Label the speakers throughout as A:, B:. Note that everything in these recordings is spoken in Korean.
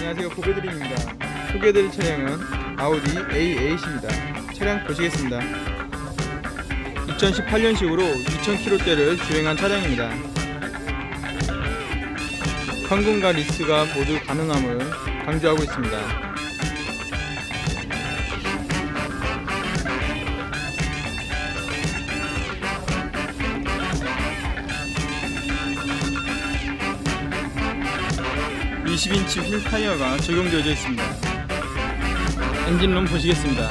A: 안녕하세요. 고배드림입니다. 소개해드릴 차량은 아우디 A8입니다. 차량 보시겠습니다. 2018년식으로 2000km대를 주행한 차량입니다. 황금과 리스가 모두 가능함을 강조하고 있습니다 (20인치) 휠 타이어가 적용되어 있습니다. 엔진룸 보시겠습니다.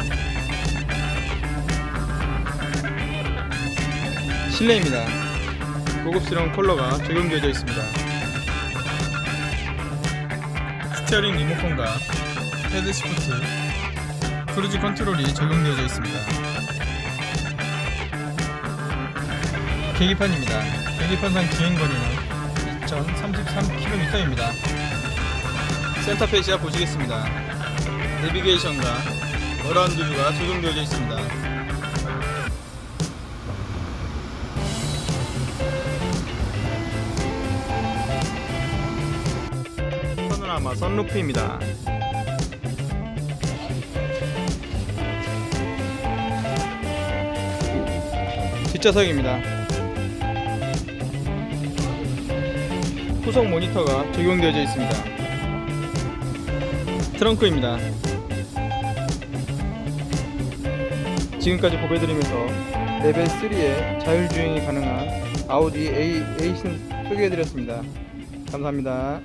A: 실내입니다. 고급스러운 컬러가 적용되어 있습니다. 스티어링 리모컨과 헤드 시프트 크루즈 컨트롤이 적용되어 있습니다. 계기판입니다. 계기판상 주행 거리는 2033km입니다 센터페시아 보시겠습니다. 내비게이션과 어라운드 뷰가 적용되어 있습니다. 파노라마 선루프입니다. 뒷좌석입니다. 후속 모니터가 적용되어 있습니다 트렁크입니다. 지금까지 보배드리면서 레벨 3의 자율주행이 가능한 아우디 A8을 소개해드렸습니다. 감사합니다